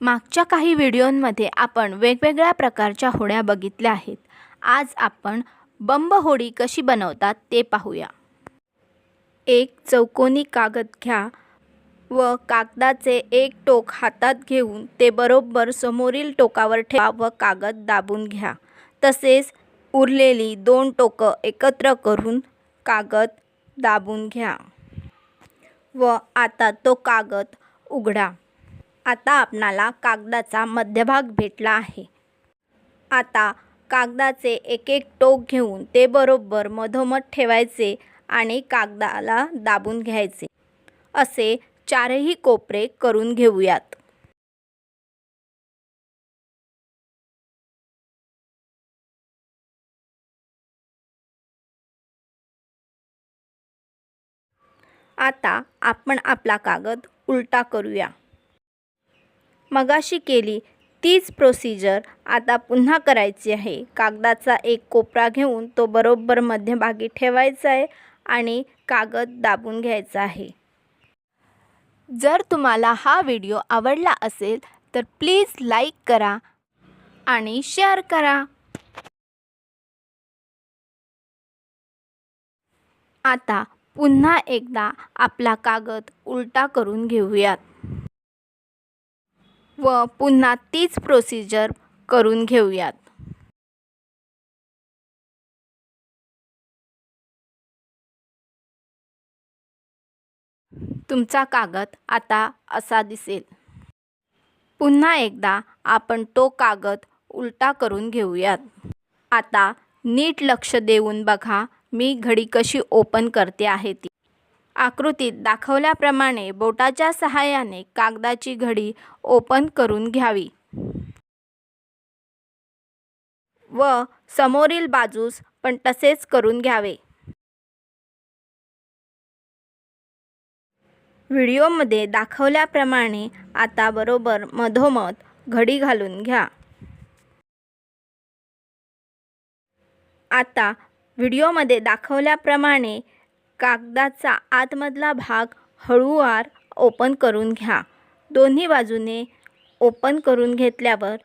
मागच्या काही व्हिडिओंमध्ये आपण वेगवेगळ्या प्रकारच्या होड्या बघितल्या आहेत. आज आपण बंब होडी कशी बनवतात ते पाहूया. एक चौकोनी कागद घ्या व कागदाचे एक टोक हातात घेऊन ते बरोबर समोरील टोकावर ठेवा व कागद दाबून घ्या. तसेच उरलेली दोन टोकं एकत्र करून कागद दाबून घ्या. व आता तो कागद उघडा. आता आपणाला कागदाचा मध्यभाग भेटला आहे. आता कागदाचे एक एक टोक घेऊन ते बरोबर मधोमध ठेवायचे आणि कागदाला दाबून घ्यायचे. असे चारही कोपरे करून घेऊयात. आता आपण आपला कागद उलटा करूया. मगाशी केली तीच प्रोसिजर आता पुन्हा करायची आहे. कागदाचा एक कोपरा घेऊन तो बरोबर मध्यभागी ठेवायचा आहे आणि कागद दाबून घ्यायचा आहे. जर तुम्हाला हा व्हिडिओ आवडला असेल तर प्लीज लाईक करा आणि शेअर करा. आता पुन्हा एकदा आपला कागद उलटा करून घेऊयात. व पुन्हा तीच प्रोसिजर करून घेऊयात. तुमचा कागद आता असा दिसेल. पुन्हा एकदा आपण तो कागद उलटा करून घेऊयात. आता नीट लक्ष देऊन बघा मी घडी कशी ओपन करते आहे ती. आकृतीत दाखवल्याप्रमाणे बोटाच्या सहाय्याने कागदाची घडी ओपन करून घ्यावी. व समोरील बाजूस पण तसेच करून घ्यावे. व्हिडिओमध्ये दाखवल्याप्रमाणे आता बरोबर मधोमध घडी घालून घ्या. आता व्हिडिओमध्ये दाखवल्याप्रमाणे कागदाचा आतमधला भाग हळूवार ओपन करून घ्या. दोन्ही बाजूने ओपन करून घेतल्यावर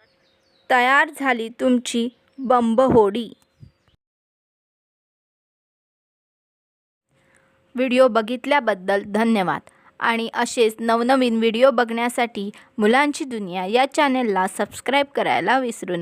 तयार झाली तुमची बंब होडी व्हिडिओ बघितल्याबद्दल धन्यवाद. आणि असेच नवनवीन व्हिडिओ बघण्यासाठी मुलांची दुनिया या चॅनेलला सबस्क्राईब करायला विसरू नका.